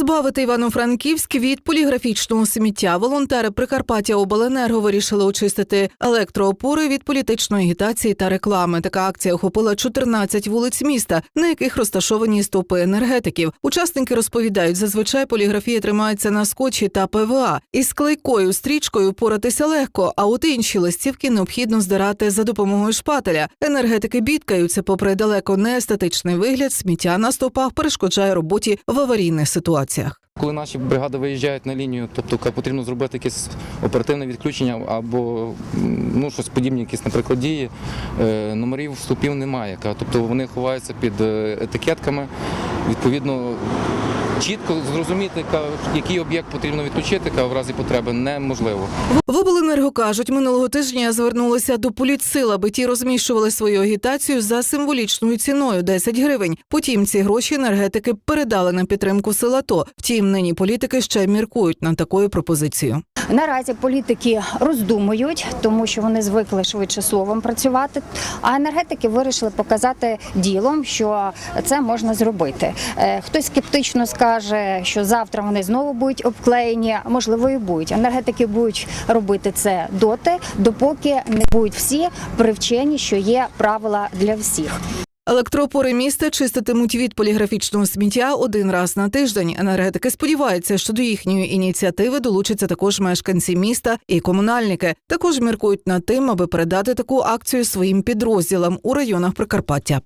Позбавити Івано-Франківськ від поліграфічного сміття волонтери Прикарпаття Обленерго вирішили очистити електроопори від політичної агітації та реклами. Така акція охопила 14 вулиць міста, на яких розташовані стовпи енергетиків. Учасники розповідають, зазвичай поліграфія тримається на скотчі та ПВА. Із клейкою стрічкою поратися легко, а от інші листівки необхідно здирати за допомогою шпателя. Енергетики бідкаються, попри далеко не естетичний вигляд, сміття на стовпах перешкоджає роботі в аварійних ситуаціях. Коли наші бригади виїжджають на лінію, тобто потрібно зробити якесь оперативне відключення або ну, щось подібне, якісь, наприклад, дії, е, номерів вступів немає. Тобто вони ховаються під е, етикетками. Відповідно, чітко зрозуміти, який об'єкт потрібно відключити, в разі потреби неможливо. В обленерго кажуть, минулого тижня звернулися до політсил, аби ті розміщували свою агітацію за символічною ціною 10 гривень. Потім ці гроші енергетики передали на підтримку сил АТО. Втім, нині політики ще міркують над такою пропозицією. Наразі політики роздумують, тому що вони звикли швидше словом працювати. А енергетики вирішили показати ділом, що це можна зробити. Е, Хтось скептично скаже, що завтра вони знову будуть обклеєні. Можливо, і будуть. Енергетики будуть робити це доти, допоки не будуть всі привчені, що є правила для всіх. Електроопори міста чиститимуть від поліграфічного сміття один раз на тиждень. Енергетики сподіваються, що до їхньої ініціативи долучаться також мешканці міста і комунальники. Також міркують над тим, аби передати таку акцію своїм підрозділам у районах Прикарпаття.